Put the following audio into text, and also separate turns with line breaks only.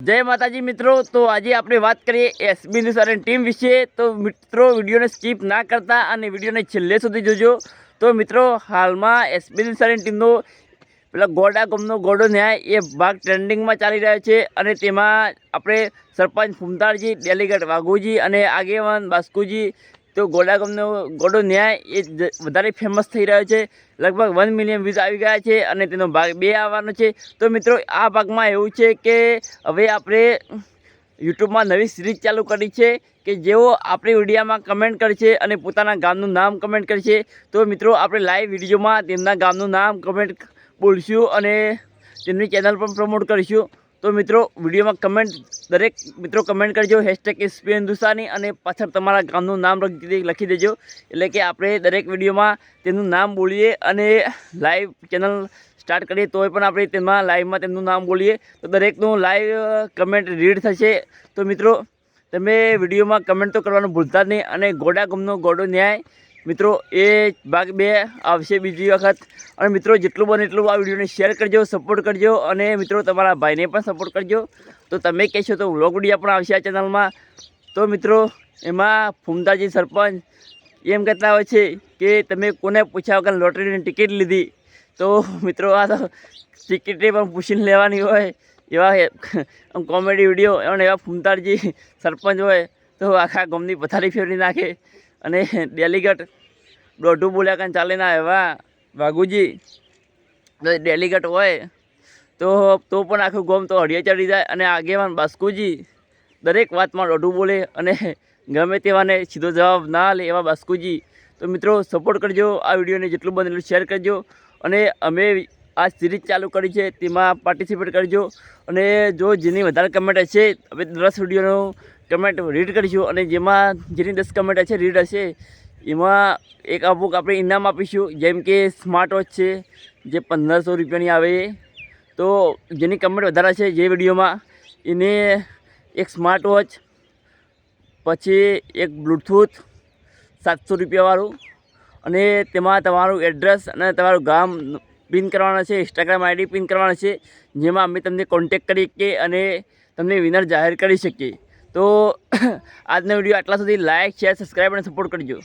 જય માતાજી મિત્રો, તો આજે આપણે વાત કરીએ એસબી ન્યૂઝ અને ટીમ વિશે. તો મિત્રો, વિડીયોને સ્કીપ ના કરતા અને વિડીયોને છેલ્લે સુધી જોજો. તો મિત્રો, હાલમાં એસબી ન્યૂઝ અને ટીમનો પેલા ગોડા ગમનો ગોડો ન્યાય એ ભાગ ટ્રેન્ડિંગમાં ચાલી રહ્યો છે અને તેમાં આપણે સરપંચ ફુમતારજી ડેલિગેટ વાઘુજી અને આગેવાન બાસ્કુજી તો ગોડા ગમનો ગોડો ન્યાય એ વધારે ફેમસ થઈ રહ્યો છે. લગભગ વન મિલિયન વ્યૂઝ આવી ગયા છે અને તેનો ભાગ બે આવવાનો છે. તો મિત્રો, આ ભાગમાં એવું છે કે હવે આપણે યુટ્યુબમાં નવી સિરીઝ ચાલુ કરી છે કે જેઓ આપણી વિડીયામાં કમેન્ટ કરશે અને પોતાના ગામનું નામ કમેન્ટ કરશે. તો મિત્રો, આપણે લાઈવ વિડીયોમાં તેમના ગામનું નામ કમેન્ટ બોલશું અને તેમની ચેનલ પણ પ્રમોટ કરીશું. તો મિત્રો, વિડીયોમાં કમેન્ટ દરેક મિત્રો કમેન્ટ કરજો. હેશટેગ એસપી હિન્દુસ્તાની અને પાછળ તમારા ગામનું નામ લખી દેજો. એટલે કે આપણે દરેક વિડીયોમાં તેનું નામ બોલીએ અને લાઈવ ચેનલ સ્ટાર્ટ કરીએ, તોય પણ આપણે તેમાં લાઈવમાં તેમનું નામ બોલીએ. તો દરેકનું લાઈવ કમેન્ટ રીડ થશે. તો મિત્રો, તમે વિડીયોમાં કમેન્ટ તો કરવાનું ભૂલતા જ નહીં અને ગોડા ગમનો ગોડો ન્યાય મિત્રો, એ ભાગ બે આવશે બીજી વખત. અને મિત્રો, જેટલું બને એટલું આ વિડીયોને શેર કરજો સપોર્ટ કરજો. અને મિત્રો, તમારા ભાઈને પણ સપોર્ટ કરજો. તો તમે કહેશો તો વ્લોગ વિડીયા પણ આવશે આ ચેનલમાં. તો મિત્રો, એમાં ફૂમતાજી સરપંચ એમ કહેતા હોય છે કે તમે કોને પૂછ્યા વગર લોટરીની ટિકિટ લીધી? તો મિત્રો, આ તો ટિકિટે પણ પૂછીને લેવાની હોય. એવા કોમેડી વીડિયો અને એવા ફૂમતાજી સરપંચ હોય તો આખા ગામની પથારી ફેરવી નાખે. અને ડેલિગેટ દોઢું બોલ્યા કાંઈ ચાલે ના એવા વાઘુજી. તો ડેલિગેટ હોય, તો તો પણ આખું ગોમ તો હળિયા ચડી જાય અને આગેવાન બાસ્કુજી દરેક વાતમાં દોઢું બોલે અને ગમે તેવાને સીધો જવાબ ના લે એવા બાસ્કુજી. તો મિત્રો સપોર્ટ કરજો, આ વિડીયોને જેટલું બને એટલું શેર કરજો અને અમે આ સિરીઝ ચાલુ કરી છે, તેમાં પાર્ટિસિપેટ કરજો અને જો જેની વધારે કમેન્ટ હશે, હવે દસ વિડીયોનો કમેન્ટ રીડ કરીશું અને જેમાં જેની દસ કમેન્ટ હશે રીડ હશે, એમાં એક અમુક આપણે ઇનામ આપીશું, જેમ કે સ્માર્ટ વોચ છે, જે પંદરસો રૂપિયાની આવે. તો જેની કમેન્ટ વધારે છે જે વિડીયોમાં, એને એક સ્માર્ટ વોચ પછી એક બ્લૂટૂથ સાતસો રૂપિયાવાળું, અને તેમાં તમારું એડ્રેસ અને તમારું ગામ પિન કરવાના છે ઇન્સ્ટાગ્રામ આઈડી પિન કરવાના છે, જેમાં અમે તમને કોન્ટેક કરી શકીએ અને તમને વિનર જાહેર કરી શકીએ. તો આજનો વીડિયો આટલા સુધી લાઇક શેર સબસ્ક્રાઈબ અને સપોર્ટ કરજો.